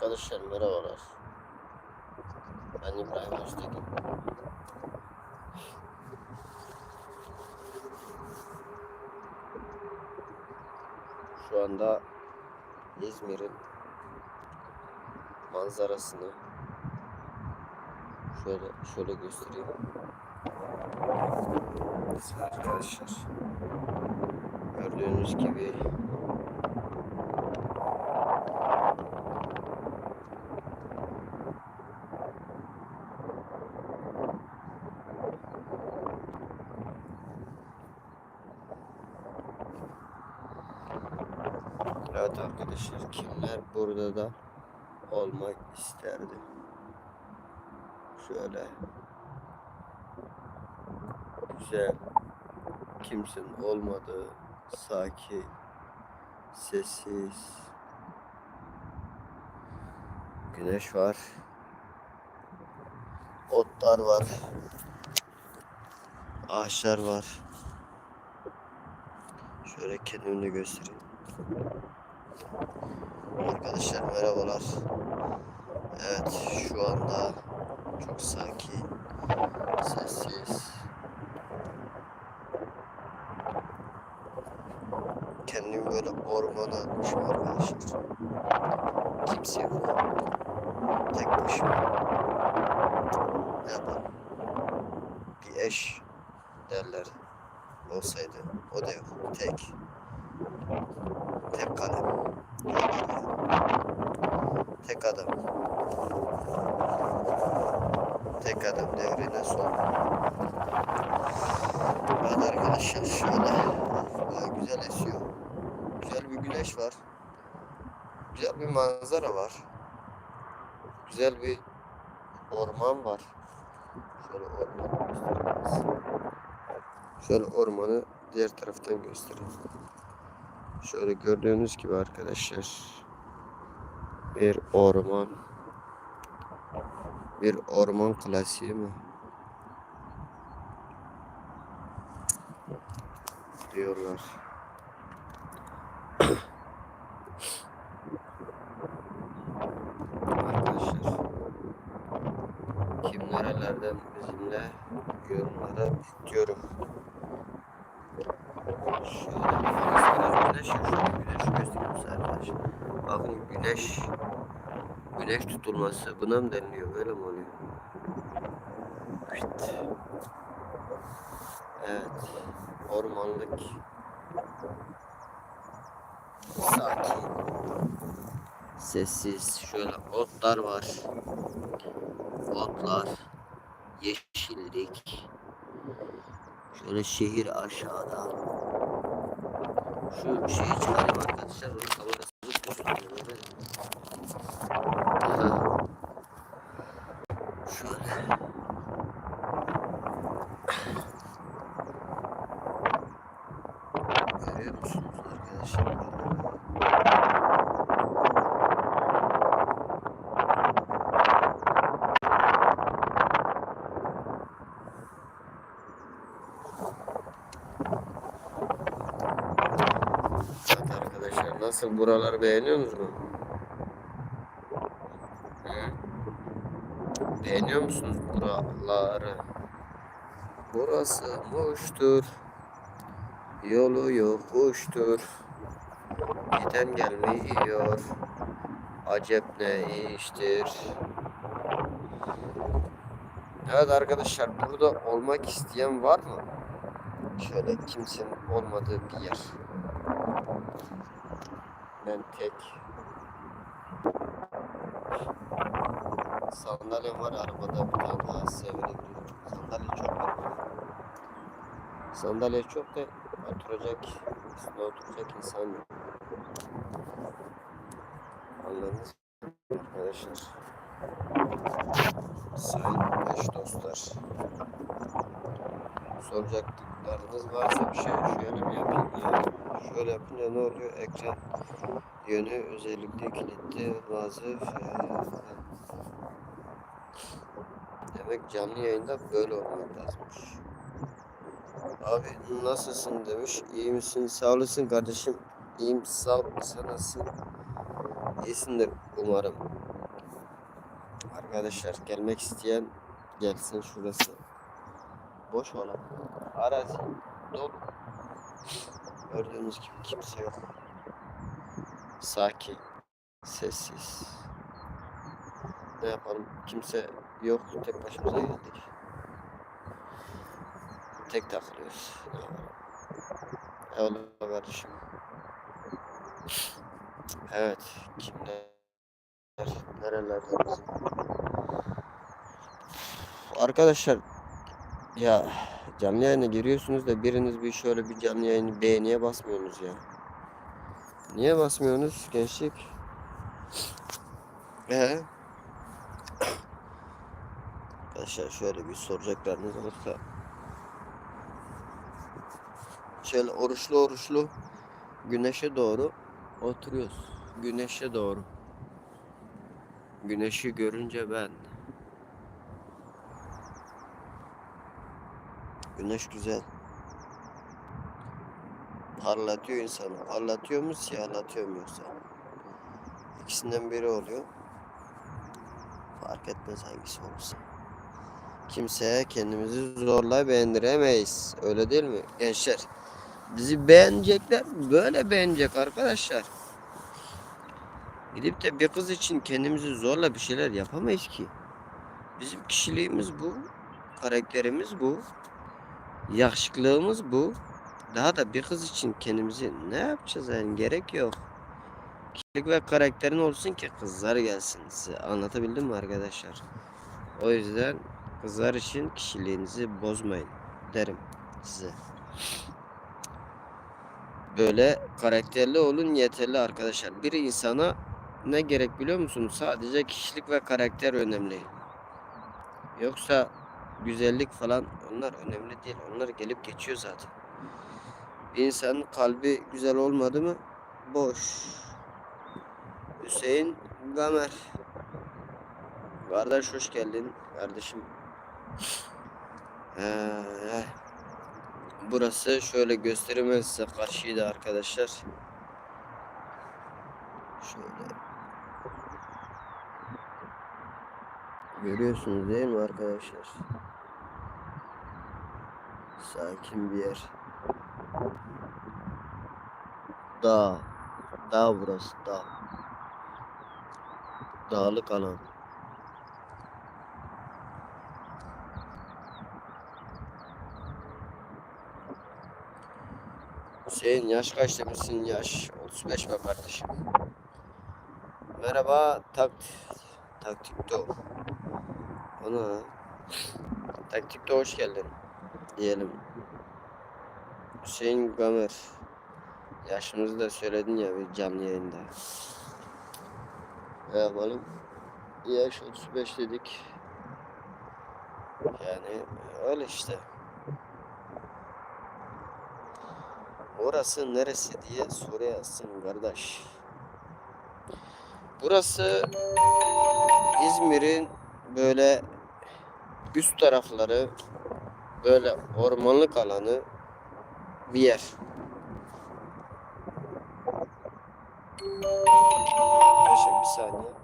Arkadaşlar merhabalar. Ben İbrahim Öztekin. Şu anda İzmir'in manzarasını şöyle şöyle göstereyim. Arkadaşlar gördüğünüz gibi Evet arkadaşlar kimler burada da olmak isterdi? Şöyle. Güzel. Kimsenin olmadığı sakin sessiz. Güneş var. Otlar var. Ağaçlar var. Şöyle kendimi göstereyim Arkadaşlar merhabalar. Evet şu anda çok sakin, sessiz. Kendimi böyle ormana atmışım arkadaşlar. Kimse yok. Tek başıma. Ne yapalım? Bir eş derler olsaydı. O da yok. Tek. Tek kalem. Tek adam. Tek adam devrine son. Evet arkadaşlar şöyle güzel esiyor. Güzel bir güneş var. Güzel bir manzara var. Güzel bir orman var. Şöyle ormanı göstereyim. Şöyle ormanı diğer taraftan göstereyim. Şöyle gördüğünüz gibi arkadaşlar bir orman bir orman klasiği mi diyorlar. Arkadaşlar kim nerelerden bizimle yorumlara bekliyorum. Şöyle güneş şöyle güneş göstereyim size arkadaşlar. Bakın güneş güneş tutulması buna mı deniliyor böyle mi oluyor? Evet. Ormanlık. Sakin. Sessiz. Şöyle otlar var. Otlar. Yeşillik. Şöyle şehir aşağıda. Şu şeyi çıkarayım arkadaşlar. Kamerasını gösteriyor. Aha. Şöyle. Görüyor musunuz arkadaşlar? Evet arkadaşlar nasıl buraları beğeniyor musunuz? Hı? Beğeniyor musunuz buraları? Burası Muş'tur. Yolu yokuştur. Giden gelmiyor. Acep ne iştir? Evet arkadaşlar burada olmak isteyen var mı? Şöyle kimsenin olmadığı bir yer. Ben tek. Sandalyem var arabada bir tane daha sevebilirim. Sandalye çok var. Sandalye çok da oturacak, üstüne oturacak insan yok. Anladınız mı arkadaşlar? Sayın eş dostlar. Soracaklarınız varsa bir şey şöyle bir yapayım ya. Şöyle yapınca ne oluyor? Ekran yönü özellikle kilitli bazı Demek canlı yayında böyle olmak lazımmış. Abi nasılsın demiş. İyi misin? Sağ olasın kardeşim. İyiyim sağ ol. Sen nasılsın? İyisindir umarım. Arkadaşlar gelmek isteyen gelsin şurası. Boş olan. Arazi dolu. Gördüğünüz gibi kimse yok. Sakin. Sessiz. Ne yapalım? Kimse yok. Tek başımıza geldik. Tek takılıyoruz. Eyvallah kardeşim. Evet. Kimler? Nerelerde? Arkadaşlar ya canlı yayına giriyorsunuz da biriniz bir şöyle bir canlı yayını beğeniye basmıyorsunuz ya. Niye basmıyorsunuz gençlik? Ee? Arkadaşlar şöyle bir soracaklarınız olursa şöyle oruçlu oruçlu güneşe doğru oturuyoruz. Güneşe doğru. Güneşi görünce ben. Güneş güzel. Parlatıyor insanı. Parlatıyor mu siyahlatıyor mu yoksa? İkisinden biri oluyor. Fark etmez hangisi olursa. Kimseye kendimizi zorla beğendiremeyiz. Öyle değil mi gençler? Bizi beğenecekler. Böyle beğenecek arkadaşlar. Gidip de bir kız için kendimizi zorla bir şeyler yapamayız ki. Bizim kişiliğimiz bu. Karakterimiz bu. Yakışıklığımız bu. Daha da bir kız için kendimizi ne yapacağız yani gerek yok. Kişilik ve karakterin olsun ki kızlar gelsin size. Anlatabildim mi arkadaşlar? O yüzden kızlar için kişiliğinizi bozmayın derim size. Böyle karakterli olun yeterli arkadaşlar. Bir insana ne gerek biliyor musunuz? Sadece kişilik ve karakter önemli. Yoksa güzellik falan onlar önemli değil. Onlar gelip geçiyor zaten. Bir insanın kalbi güzel olmadı mı boş. Hüseyin Gamer. Kardeş hoş geldin kardeşim. Ee, burası şöyle göstereyim size karşıydı arkadaşlar. Şöyle. Görüyorsunuz değil mi arkadaşlar? Sakin bir yer. Dağ. Dağ burası dağ. Dağlık alan. Hüseyin yaş kaç demişsin yaş 35 mi kardeşim? Merhaba tak taktikto. Ana taktikte hoş geldin diyelim. Hüseyin Gamer. Yaşımızı da söyledin ya bir canlı yayında. Ne yapalım? Yaş 35 dedik. Yani öyle işte. Orası neresi diye soruyorsun kardeş. Burası İzmir'in böyle üst tarafları böyle ormanlık alanı bir yer. Arkadaşlar bir saniye.